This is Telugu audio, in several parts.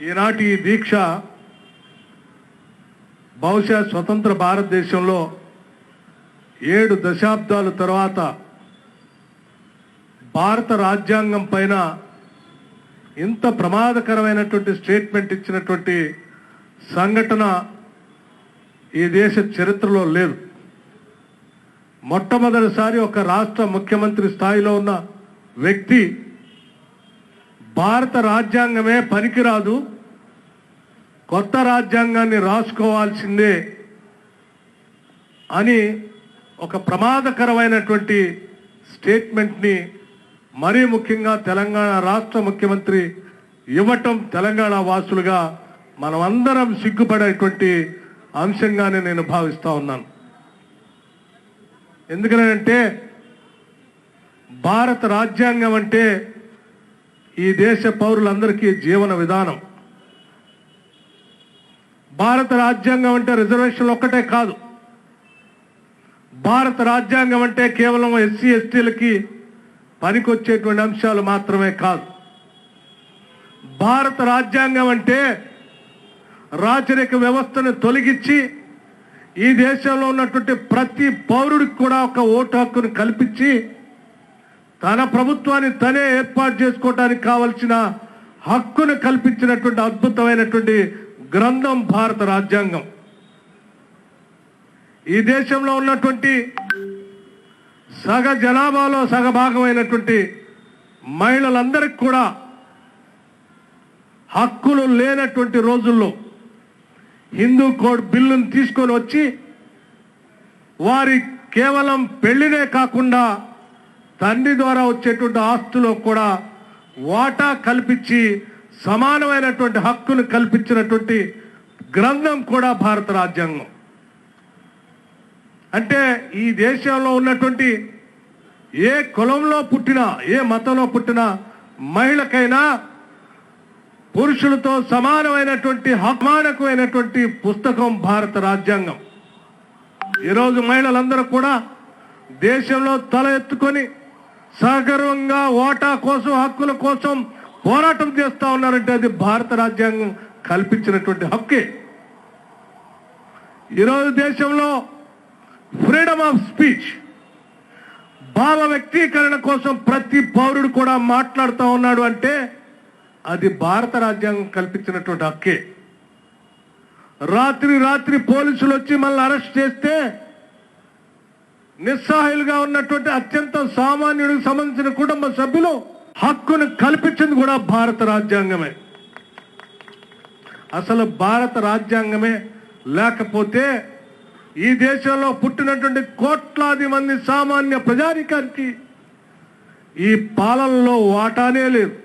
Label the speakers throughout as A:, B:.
A: ఈనాటి ఈ దీక్ష బహుశా స్వతంత్ర భారతదేశంలో ఏడు దశాబ్దాల తర్వాత భారత రాజ్యాంగం పైన ఇంత ప్రమాదకరమైనటువంటి స్టేట్మెంట్ ఇచ్చినటువంటి సంఘటన ఈ దేశ చరిత్రలో లేదు. మొట్టమొదటిసారి ఒక రాష్ట్ర ముఖ్యమంత్రి స్థాయిలో ఉన్న వ్యక్తి భారత రాజ్యాంగమే పనికిరాదు. కొత్త రాజ్యాంగాన్ని రాసుకోవాల్సిందే అని ఒక ప్రమాదకరమైనటువంటి స్టేట్మెంట్ని మరీ ముఖ్యంగా తెలంగాణ రాష్ట్ర ముఖ్యమంత్రి ఇవ్వటం తెలంగాణ వాసులుగా మనమందరం సిగ్గుపడేటువంటి అంశంగానే నేను భావిస్తూ ఉన్నాను. ఎందుకనంటే భారత రాజ్యాంగం అంటే ఈ దేశ పౌరులందరికీ జీవన విధానం. భారత రాజ్యాంగం అంటే రిజర్వేషన్లు ఒక్కటే కాదు. భారత రాజ్యాంగం అంటే కేవలం ఎస్సీ ఎస్టీలకి పనికొచ్చేటువంటి అంశాలు మాత్రమే కాదు. భారత రాజ్యాంగం అంటే రాచరిక వ్యవస్థను తొలగించి ఈ దేశంలో ఉన్నటువంటి ప్రతి పౌరుడికి కూడా ఒక ఓటు హక్కును కల్పించి తన ప్రభుత్వాన్ని తనే ఏర్పాటు చేసుకోవడానికి కావలసిన హక్కును కల్పించినటువంటి అద్భుతమైనటువంటి గ్రంథం భారత రాజ్యాంగం. ఈ దేశంలో ఉన్నటువంటి సగ జనాభాలో సగ భాగమైనటువంటి మహిళలందరికీ కూడా హక్కులు లేనటువంటి రోజుల్లో హిందూ కోడ్ బిల్లును తీసుకొని వచ్చి వారి కేవలం పెళ్ళినే కాకుండా తండ్రి ద్వారా వచ్చేటువంటి ఆస్తులో కూడా వాటా కల్పించి సమానమైనటువంటి హక్కును కల్పించినటువంటి గ్రంథం కూడా భారత రాజ్యాంగం. అంటే ఈ దేశంలో ఉన్నటువంటి ఏ కులంలో పుట్టినా ఏ మతంలో పుట్టిన మహిళకైనా పురుషులతో సమానమైనటువంటి హక్మానకమైనటువంటి పుస్తకం భారత రాజ్యాంగం. ఈరోజు మహిళలందరూ కూడా దేశంలో తల ఎత్తుకొని సగర్వంగా ఓటా కోసం హక్కుల కోసం పోరాటం చేస్తా ఉన్నారంటే అది భారత రాజ్యాంగం కల్పించినటువంటి హక్కే. ఈరోజు దేశంలో ఫ్రీడమ్ ఆఫ్ స్పీచ్ భావ వ్యక్తీకరణ కోసం ప్రతి పౌరుడు కూడా మాట్లాడుతూ ఉన్నాడు అంటే అది భారత రాజ్యాంగం కల్పించినటువంటి హక్కే. రాత్రి రాత్రి పోలీసులు వచ్చి మళ్ళీ అరెస్ట్ చేస్తే నిస్సహాయులుగా ఉన్నటువంటి అత్యంత సామాన్యుడికి సంబంధించిన కుటుంబ సభ్యులు హక్కును కల్పించింది కూడా భారత రాజ్యాంగమే. అసలు భారత రాజ్యాంగమే లేకపోతే ఈ దేశంలో పుట్టినటువంటి కోట్లాది మంది సామాన్య ప్రజానికానికి ఈ పాలనలో వాటానే లేదు.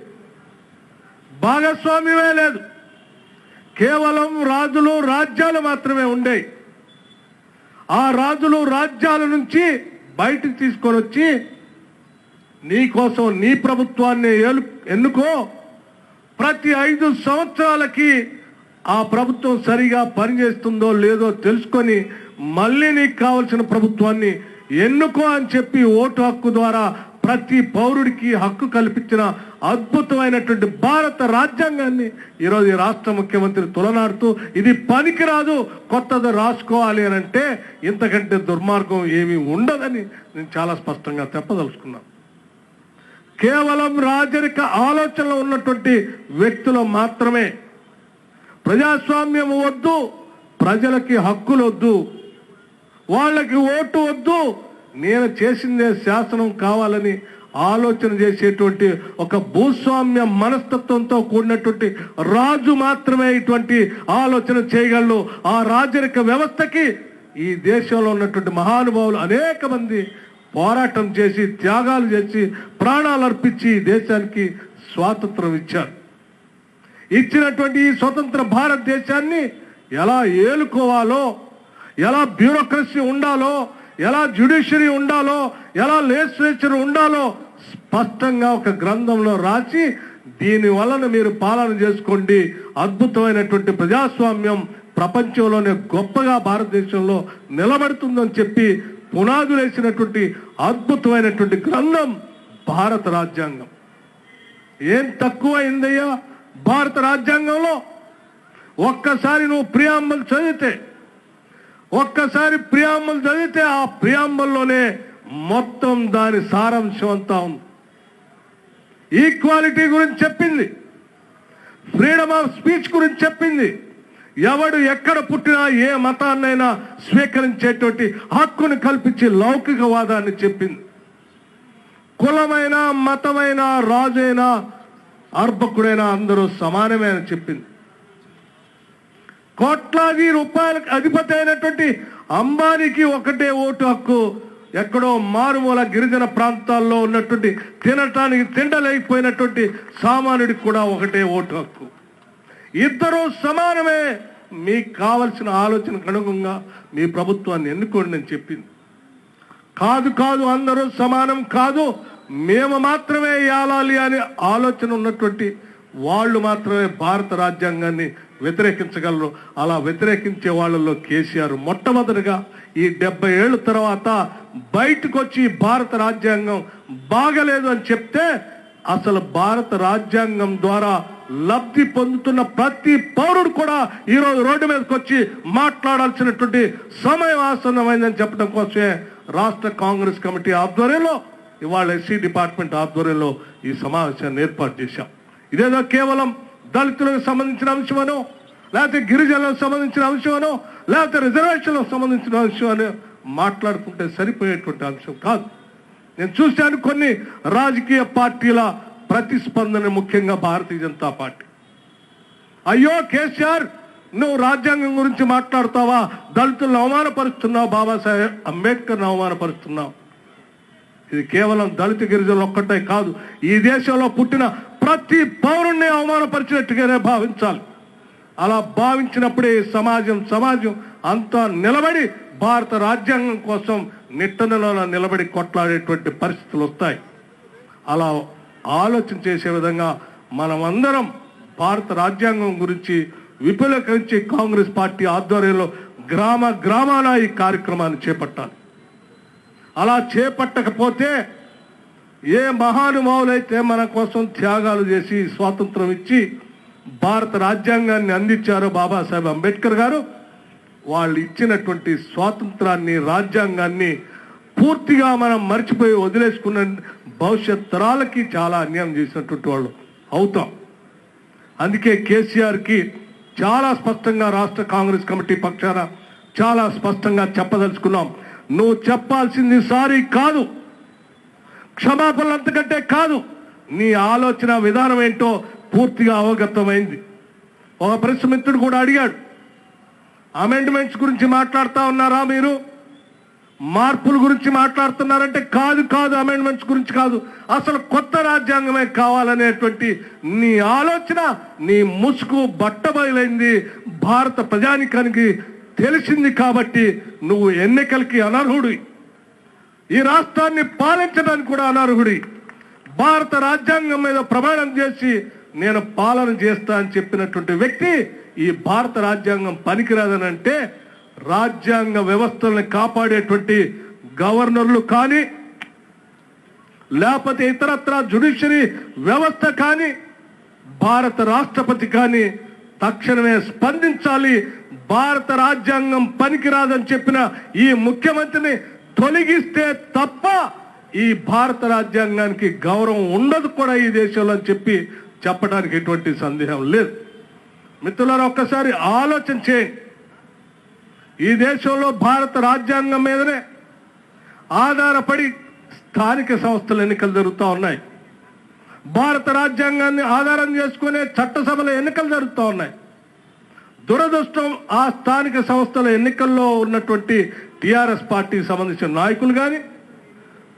A: భాగస్వామ్యమే లేదు. కేవలం రాజులు రాజ్యాలు మాత్రమే ఉండేవి. ఆ రాజులు రాజ్యాల నుంచి బయటికి తీసుకొని వచ్చి నీ కోసం నీ ప్రభుత్వాన్ని ఎన్నుకో. ప్రతి ఐదు సంవత్సరాలకి ఆ ప్రభుత్వం సరిగా పనిచేస్తుందో లేదో తెలుసుకొని మళ్ళీ నీకు కావలసిన ప్రభుత్వాన్ని ఎన్నుకో అని చెప్పి ఓటు హక్కు ద్వారా ప్రతి పౌరుడికి హక్కు కల్పించిన అద్భుతమైనటువంటి భారత రాజ్యాంగాన్ని ఈరోజు ఈ రాష్ట్ర ముఖ్యమంత్రి తులనాడుతూ ఇది పనికిరాదు కొత్తది రాసుకోవాలి అని అంటే ఇంతకంటే దుర్మార్గం ఏమీ ఉండదని నేను చాలా స్పష్టంగా చెప్పదలుచుకున్నాను కేవలం రాజరిక ఆలోచనలో ఉన్నటువంటి వ్యక్తులు మాత్రమే. ప్రజాస్వామ్యం వద్దు ప్రజలకి హక్కులు వద్దు వాళ్ళకి ఓటు వద్దు నేను చేసిందే శాసనం కావాలని ఆలోచన చేసేటువంటి ఒక భూస్వామ్య మనస్తత్వంతో కూడినటువంటి రాజు మాత్రమే ఇటువంటి ఆలోచన చేయగలరు ఆ రాజరిక వ్యవస్థకి ఈ దేశంలో ఉన్నటువంటి మహానుభావులు అనేక మంది పోరాటం చేసి త్యాగాలు చేసి ప్రాణాలు అర్పించి దేశానికి స్వాతంత్రం ఇచ్చారు. ఇచ్చినటువంటి ఈ స్వతంత్ర భారతదేశాన్ని ఎలా ఏలుకోవాలో ఎలా బ్యూరోక్రసీ ఉండాలో ఎలా జ్యుడిషియరీ ఉండాలో ఎలా లెజిస్లేచర్ ఉండాలో స్పష్టంగా ఒక గ్రంథంలో రాసి దీని వలన మీరు పాలన చేసుకోండి. అద్భుతమైనటువంటి ప్రజాస్వామ్యం ప్రపంచంలోనే గొప్పగా భారతదేశంలో నిలబడుతుందని చెప్పి పునాదులేసినటువంటి అద్భుతమైనటువంటి గ్రంథం భారత రాజ్యాంగం. ఏం తక్కువ అయిందయ్యా భారత రాజ్యాంగంలో ఒక్కసారి నువ్వు ప్రియాంబల్ చదివితే ఒక్కసారి ప్రియాంబల్ చదివితే ఆ ప్రియాంబల్లోనే మొత్తం దాని సారాంశం అంతా ఉంది. ఈక్వాలిటీ గురించి చెప్పింది. ఫ్రీడమ్ ఆఫ్ స్పీచ్ గురించి చెప్పింది. ఎవడు ఎక్కడ పుట్టినా ఏ మతాన్నైనా స్వీకరించేటువంటి హక్కును కల్పించి లౌకికవాదాన్ని చెప్పింది. కులమైన మతమైన రాజైనా అర్భకుడైనా అందరూ సమానమే అని చెప్పింది. కోట్లాది రూపాయలకు అధిపతి అయినటువంటి అంబానీకి ఒకటే ఓటు హక్కు. ఎక్కడో మారుమూల గిరిజన ప్రాంతాల్లో ఉన్నటువంటి తినటానికి తిండలేకపోయినటువంటి సామాన్యుడికి కూడా ఒకటే ఓటు హక్కు. ఇద్దరూ సమానమే. మీకు కావలసిన ఆలోచన అనుగుణంగా మీ ప్రభుత్వాన్ని ఎన్నుకోండి అని చెప్పింది. కాదు కాదు అందరూ సమానం కాదు. మేము మాత్రమే ఏలాలి అనే ఆలోచన ఉన్నటువంటి వాళ్ళు మాత్రమే భారత రాజ్యాంగాన్ని వ్యతిరేకించగలరు. అలా వ్యతిరేకించే వాళ్ళలో కేసీఆర్ మొట్టమొదటిగా ఈ డెబ్బై ఏళ్ళ తర్వాత బయటకు వచ్చి భారత రాజ్యాంగం బాగలేదు అని చెప్తే అసలు భారత రాజ్యాంగం ద్వారా లబ్ధి పొందుతున్న ప్రతి పౌరుడు కూడా ఈరోజు రోడ్డు మీదకి వచ్చి మాట్లాడాల్సినటువంటి సమయం ఆసన్నమైందని చెప్పడం కోసమే రాష్ట్ర కాంగ్రెస్ కమిటీ ఆధ్వర్యంలో ఇవాళ ఎస్సీ డిపార్ట్మెంట్ ఆధ్వర్యంలో ఈ సమావేశాన్ని ఏర్పాటు చేశాం. ఇదేదో కేవలం దళితులకు సంబంధించిన అంశమనో లేకపోతే గిరిజనులకు సంబంధించిన అంశమనో లేకపోతే రిజర్వేషన్లకు సంబంధించిన అంశమనో మాట్లాడుకుంటే సరిపోయేటువంటి అంశం కాదు. నేను చూశాను కొన్ని రాజకీయ పార్టీల ప్రతిస్పందన ముఖ్యంగా భారతీయ జనతా పార్టీ. అయ్యో కేసీఆర్ నువ్వు రాజ్యాంగం గురించి మాట్లాడతావా? దళితులను అవమానపరుస్తున్నావు? బాబాసాహెబ్ అంబేద్కర్ను అవమానపరుస్తున్నావు? ఇది కేవలం దళిత గిరిజనులు ఒక్కటే కాదు ఈ దేశంలో పుట్టిన ప్రతి పౌరుణ్ణి అవమానపరిచినట్టుగానే భావించాలి. అలా భావించినప్పుడే సమాజం సమాజం అంతా నిలబడి భారత రాజ్యాంగం కోసం నిట్టనలో నిలబడి కొట్లాడేటువంటి పరిస్థితులు వస్తాయి. అలా ఆలోచన చేసే విధంగా మనమందరం భారత రాజ్యాంగం గురించి విపులకరించి కాంగ్రెస్ పార్టీ ఆధ్వర్యంలో గ్రామ గ్రామాల ఈ కార్యక్రమాన్ని చేపట్టాలి. అలా చేపట్టకపోతే ఏ మహానుభావులైతే మన కోసం త్యాగాలు చేసి స్వాతంత్రం ఇచ్చి భారత రాజ్యాంగాన్ని అందించారో బాబాసాహెబ్ అంబేద్కర్ గారు వాళ్ళు ఇచ్చినటువంటి స్వాతంత్రాన్ని రాజ్యాంగాన్ని పూర్తిగా మనం మర్చిపోయి వదిలేసుకున్న భవిష్యత్ తరాలకి చాలా అన్యాయం చేసినటువంటి వాళ్ళు అవుతాం. అందుకే కేసీఆర్కి చాలా స్పష్టంగా రాష్ట్ర కాంగ్రెస్ కమిటీ పక్షాన చాలా స్పష్టంగా చెప్పదలుచుకున్నాం. నువ్వు చెప్పాల్సింది సారీ కాదు. క్షమాపణలు అంతకంటే కాదు. నీ ఆలోచన విధానం ఏంటో పూర్తిగా అవగతమైంది. ఒక ప్రెస్ కూడా అడిగాడు. అమెండ్మెంట్స్ గురించి మాట్లాడుతూ ఉన్నారా మీరు? మార్పుల గురించి మాట్లాడుతున్నారంటే కాదు కాదు అమెండ్మెంట్స్ గురించి కాదు. అసలు కొత్త రాజ్యాంగమే కావాలనేటువంటి నీ ఆలోచన నీ ముసుగు బట్టబయలైంది. భారత ప్రజానికానికి తెలిసింది కాబట్టి నువ్వు ఎన్నికలకి అనర్హుడి. ఈ రాష్ట్రాన్ని పాలించడానికి కూడా అనర్హుడి. భారత రాజ్యాంగం మీద ప్రమాణం చేసి నేను పాలన చేస్తా అని చెప్పినటువంటి వ్యక్తి ఈ భారత రాజ్యాంగం పనికిరాదని అంటే రాజ్యాంగ వ్యవస్థలను కాపాడేటువంటి గవర్నర్లు కానీ లేకపోతే ఇతరత్ర జ్యుడిషియరీ వ్యవస్థ కానీ భారత రాష్ట్రపతి కానీ తక్షణమే స్పందించాలి. భారత రాజ్యాంగం పనికిరాదని చెప్పిన ఈ ముఖ్యమంత్రిని తొలగిస్తే తప్ప ఈ భారత రాజ్యాంగానికి గౌరవం ఉండదు కూడా ఈ దేశంలో అని చెప్పి చెప్పడానికి ఎటువంటి సందేహం లేదు. మిత్రులారా ఒక్కసారి ఆలోచన చేయండి. ఈ దేశంలో భారత రాజ్యాంగం మీదనే ఆధారపడి స్థానిక సంస్థల ఎన్నికలు జరుగుతూ ఉన్నాయి. భారత రాజ్యాంగాన్ని ఆధారం చేసుకునే చట్టసభల ఎన్నికలు జరుగుతూ ఉన్నాయి. దురదృష్టం ఆ స్థానిక సంస్థల ఎన్నికల్లో ఉన్నటువంటి టిఆర్ఎస్ పార్టీకి సంబంధించిన నాయకులు కానీ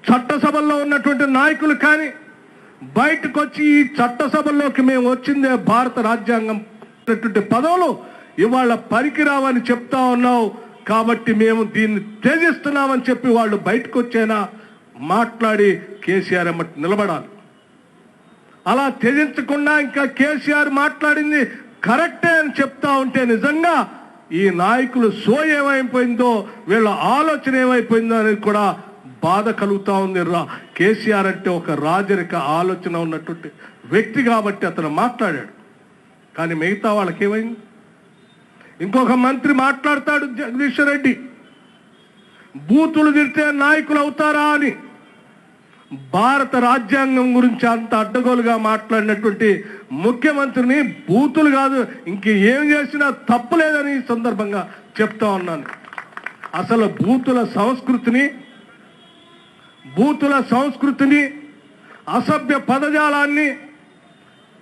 A: చట్టసభల్లో ఉన్నటువంటి నాయకులు కానీ బయటకు వచ్చి ఈ చట్టసభల్లోకి మేము వచ్చిందే భారత రాజ్యాంగం పదవులు. ఇవాళ పనికిరావని చెప్తా ఉన్నావు కాబట్టి మేము దీన్ని త్యజిస్తున్నామని చెప్పి వాళ్ళు బయటకు వచ్చేనా మాట్లాడి కేసీఆర్ ఎమ్మటి నిలబడాలి. అలా త్యజించకుండా ఇంకా కేసీఆర్ మాట్లాడింది కరెక్టే అని చెప్తా ఉంటే నిజంగా ఈ నాయకులు సో ఏమైపోయిందో వీళ్ళ ఆలోచన ఏమైపోయిందో అనేది కూడా బాధ కలుగుతా ఉంది. రా- కేసీఆర్ అంటే ఒక రాజరిక ఆలోచన ఉన్నటువంటి వ్యక్తి కాబట్టి అతను మాట్లాడాడు. కానీ మిగతా వాళ్ళకి ఏమైంది ఇంకొక మంత్రి మాట్లాడతాడు జగదీశ్వర్ రెడ్డి. బూతులు తిడితే నాయకులు అవుతారా అని. భారత రాజ్యాంగం గురించి అంత అడ్డగోలుగా మాట్లాడినటువంటి ముఖ్యమంత్రిని బూతులు కాదు ఇంక ఏం చేసినా తప్పులేదని ఈ సందర్భంగా చెప్తా ఉన్నాను. అసలు బూతుల సంస్కృతిని బూతుల సంస్కృతిని అసభ్య పదజాలాన్ని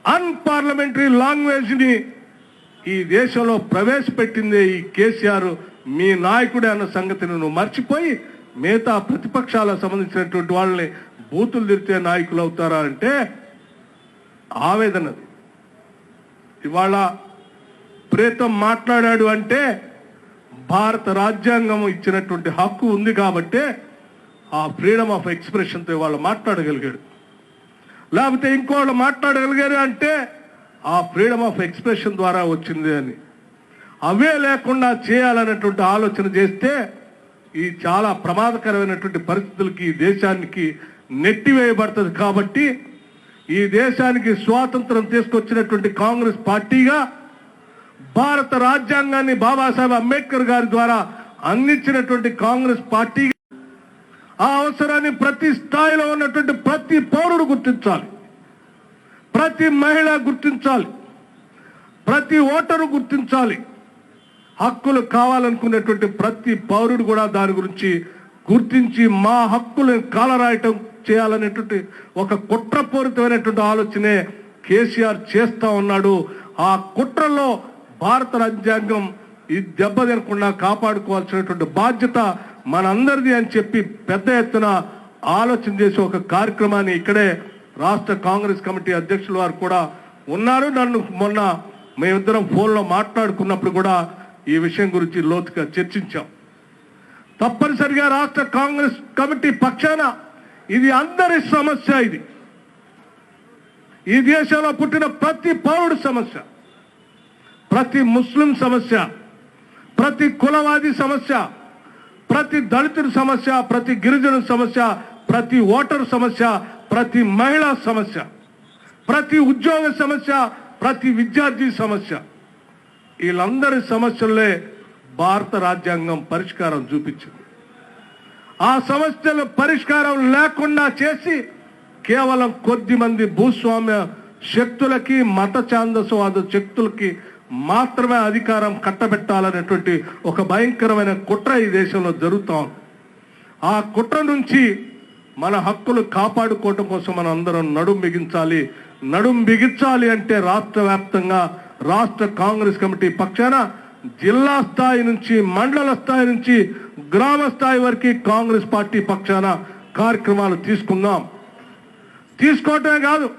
A: అన్పార్లమెంటరీ లాంగ్వేజ్ని ఈ దేశంలో ప్రవేశపెట్టిందే ఈ కేసీఆర్. మీ నాయకుడే అన్న సంగతిని నువ్వు మర్చిపోయి మిగతా ప్రతిపక్షాలకు సంబంధించినటువంటి వాళ్ళని బూతులు తిరితే నాయకులు అవుతారా అంటే ఆవేదన. ఇవాళ ప్రేతం మాట్లాడాడు అంటే భారత రాజ్యాంగం ఇచ్చినటువంటి హక్కు ఉంది కాబట్టి ఆ ఫ్రీడమ్ ఆఫ్ ఎక్స్ప్రెషన్తో ఇవాళ మాట్లాడగలిగాడు. లేకపోతే ఇంకోళ్ళు మాట్లాడగలిగారు అంటే ఆ ఫ్రీడమ్ ఆఫ్ ఎక్స్ప్రెషన్ ద్వారా వచ్చింది అని. అవే లేకుండా చేయాలన్నటువంటి ఆలోచన చేస్తే ఈ చాలా ప్రమాదకరమైనటువంటి పరిస్థితులకి దేశానికి నెట్టివేయబడుతుంది కాబట్టి ఈ దేశానికి స్వాతంత్రం తీసుకొచ్చినటువంటి కాంగ్రెస్ పార్టీగా భారత రాజ్యాంగాన్ని బాబాసాహెబ్ అంబేద్కర్ గారి ద్వారా అందించినటువంటి కాంగ్రెస్ పార్టీ ఆ అవసరాన్ని ప్రతి స్థాయిలో ఉన్నటువంటి ప్రతి పౌరుడు గుర్తించాలి. ప్రతి మహిళ గుర్తించాలి. ప్రతి ఓటరు గుర్తించాలి. హక్కులు కావాలనుకునేటువంటి ప్రతి పౌరుడు కూడా దాని గురించి గుర్తించి మా హక్కులను కాలరాయటం చేయాలనేటువంటి ఒక కుట్రపూరితమైనటువంటి ఆలోచనే కేసీఆర్ చేస్తా ఉన్నాడు. ఆ కుట్రలో భారత రాజ్యాంగం ఈ దెబ్బ తినకుండా కాపాడుకోవాల్సినటువంటి బాధ్యత మనందరిది అని చెప్పి పెద్ద ఎత్తున ఆలోచన చేసి ఒక కార్యక్రమాన్ని ఇక్కడే రాష్ట్ర కాంగ్రెస్ కమిటీ అధ్యక్షుల వారు కూడా ఉన్నారు. నన్ను మొన్న మేమిద్దరం ఫోన్లో మాట్లాడుకున్నప్పుడు కూడా ఈ విషయం గురించి లోతుగా చర్చించాం. తప్పనిసరిగా రాష్ట్ర కాంగ్రెస్ కమిటీ పక్షాన ఇది అందరి సమస్య ఇది. ఈ దేశంలో పుట్టిన ప్రతి పౌరుడు సమస్య ప్రతి ముస్లిం సమస్య ప్రతి కులవాది సమస్య ప్రతి దళితుడి సమస్య ప్రతి గిరిజన సమస్య ప్రతి ఓటరు సమస్య ప్రతి మహిళా సమస్య ప్రతి ఉద్యోగ సమస్య ప్రతి విద్యార్థి సమస్య. వీళ్ళందరి సమస్యలే భారత రాజ్యాంగం పరిష్కారం చూపించింది. ఆ సమస్యల పరిష్కారం లేకుండా చేసి కేవలం కొద్ది మంది భూస్వామ్య శక్తులకి మత ఛాందసవాద శక్తులకి మాత్రమే అధికారం కట్టబెట్టాలనేటువంటి ఒక భయంకరమైన కుట్ర ఈ దేశంలో జరుగుతాం ఆ కుట్ర నుంచి మన హక్కులు కాపాడుకోవటం కోసం మనం అందరం నడుం బిగించాలి. నడుం బిగించాలి అంటే రాష్ట్ర వ్యాప్తంగా రాష్ట్ర కాంగ్రెస్ కమిటీ పక్షాన జిల్లా స్థాయి నుంచి మండల స్థాయి నుంచి గ్రామ స్థాయి వరకు కాంగ్రెస్ పార్టీ పక్షాన కార్యక్రమాలు తీసుకుందాం. తీసుకోవటమే కాదు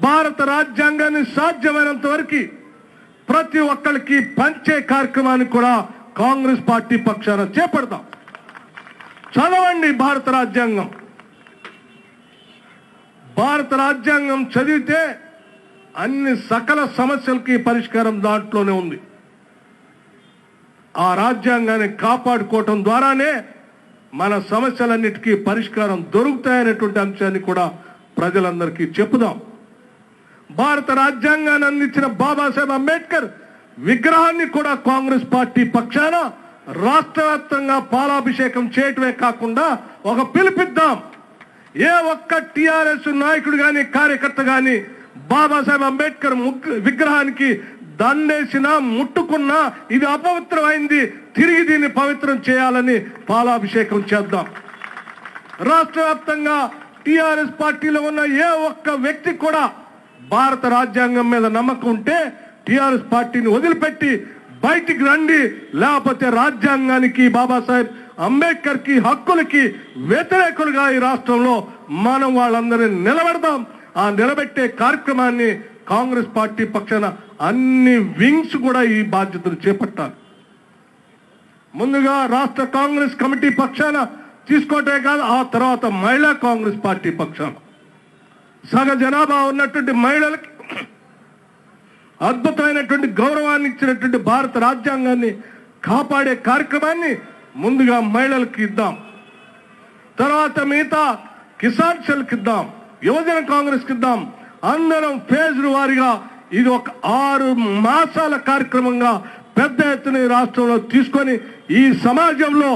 A: భారత రాజ్యాంగాన్ని సాధ్యమైనంత వరకు ప్రతి ఒక్కరికి పంచే కార్యక్రమాన్ని కూడా కాంగ్రెస్ పార్టీ పక్షాన చేపడతాం. చదవండి భారత రాజ్యాంగం. భారత రాజ్యాంగం చదివితే అన్ని సకల సమస్యలకి పరిష్కారం దాంట్లోనే ఉంది. ఆ రాజ్యాంగాన్ని కాపాడుకోవటం ద్వారానే మన సమస్యలన్నిటికీ పరిష్కారం దొరుకుతాయనేటువంటి అంశాన్ని కూడా ప్రజలందరికీ చెప్పుదాం. భారత రాజ్యాంగాన్ని అందించిన బాబాసాహెబ్ అంబేద్కర్ విగ్రహాన్ని కూడా కాంగ్రెస్ పార్టీ పక్షాన రాష్ట్ర వ్యాప్తంగా పాలాభిషేకం చేయటమే కాకుండా ఒక పిలిపిద్దాం. ఏ ఒక్క టిఆర్ఎస్ నాయకుడు కానీ కార్యకర్త కానీ బాబాసాహెబ్ అంబేద్కర్ విగ్రహానికి దండేసినా ముట్టుకున్నా ఇది అపవిత్రమైంది. తిరిగి దీన్ని పవిత్రం చేయాలని పాలాభిషేకం చేద్దాం. రాష్ట్ర వ్యాప్తంగా టిఆర్ఎస్ పార్టీలో ఉన్న ఏ ఒక్క వ్యక్తి కూడా భారత రాజ్యాంగం మీద నమ్మకం ఉంటే టిఆర్ఎస్ పార్టీని వదిలిపెట్టి బయటికి రండి. లేకపోతే రాజ్యాంగానికి బాబాసాహెబ్ అంబేద్కర్కి హక్కులకి వ్యతిరేకులుగా ఈ రాష్ట్రంలో మనం వాళ్ళందరినీ నిలబెడదాం. ఆ నిలబెట్టే కార్యక్రమాన్ని కాంగ్రెస్ పార్టీ పక్షాన అన్ని వింగ్స్ కూడా ఈ బాధ్యతలు చేపట్టాలి. ముందుగా రాష్ట్ర కాంగ్రెస్ కమిటీ పక్షాన తీసుకోవటమే కాదు ఆ తర్వాత మహిళా కాంగ్రెస్ పార్టీ పక్షాన. సగ జనాభా ఉన్నటువంటి మహిళలకి అద్భుతమైనటువంటి గౌరవాన్ని ఇచ్చినటువంటి భారత రాజ్యాంగాన్ని కాపాడే కార్యక్రమాన్ని ముందుగా మహిళలకు ఇద్దాం. తర్వాత మిగతా కిసాన్ సెల్కి ఇద్దాం యువజన కాంగ్రెస్కి ఇద్దాం. అందరం ఫేజ్ వారిగా ఇది ఒక ఆరు మాసాల కార్యక్రమంగా పెద్ద ఎత్తున రాష్ట్రంలో తీసుకొని ఈ సమాజంలో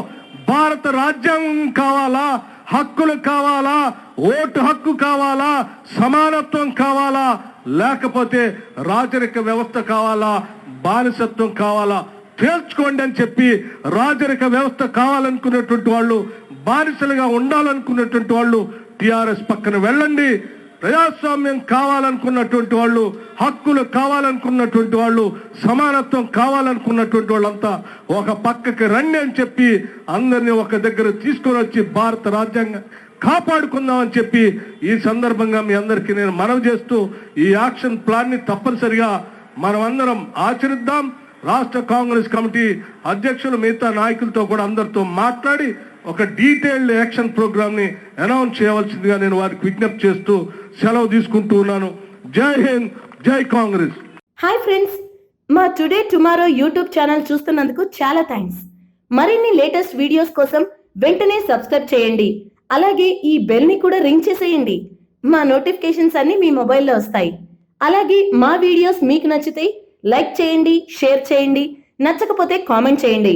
A: భారత రాజ్యాంగం కావాలా హక్కులు కావాలా ఓటు హక్కు కావాలా సమానత్వం కావాలా లేకపోతే రాజరిక వ్యవస్థ కావాలా బానిసత్వం కావాలా తేల్చుకోండి అని చెప్పి రాజరిక వ్యవస్థ కావాలనుకున్నటువంటి వాళ్ళు బానిసలుగా ఉండాలనుకున్నటువంటి వాళ్ళు టిఆర్ఎస్ పక్కన వెళ్ళండి. ప్రజాస్వామ్యం కావాలనుకున్నటువంటి వాళ్ళు హక్కులు కావాలనుకున్నటువంటి వాళ్ళు సమానత్వం కావాలనుకున్నటువంటి వాళ్ళంతా ఒక పక్కకి రండి అని చెప్పి అందరినీ ఒక దగ్గర తీసుకొని వచ్చి భారత రాజ్యాంగం కాపాడుకుందామని చెప్పి ఈ సందర్భంగా మీ అందరికీ నేను మనవి చేస్తూ ఈ యాక్షన్ ప్లాన్ని తప్పనిసరిగా మనమందరం ఆచరిద్దాం. రాష్ట్ర కాంగ్రెస్ కమిటీ అధ్యక్షులు మిగతా నాయకులతో కూడా అందరితో మాట్లాడి ఒక డీటెయిల్డ్ యాక్షన్ ప్రోగ్రామ్ని అనౌన్స్ చేయవలసిందిగా నేను వారికి విజ్ఞప్తి చేస్తూ సెలవు తీసుకుంటూ ఉన్నాను. జై హింద్ జై కాంగ్రెస్.
B: హాయ్ ఫ్రెండ్స్ మా టుడే టుమారో యూట్యూబ్ ఛానల్ చూస్తున్నందుకు చాలా థ్యాంక్స్ మరిన్ని లేటెస్ట్ వీడియోస్ కోసం వెంటనే సబ్స్క్రైబ్ చేయండి. అలాగే ఈ బెల్ని కూడా రింగ్ చేసేయండి. మా నోటిఫికేషన్స్ అన్ని మీ మొబైల్లో వస్తాయి. అలాగే మా వీడియోస్ మీకు నచ్చితే లైక్ చేయండి షేర్ చేయండి. నచ్చకపోతే కామెంట్ చేయండి.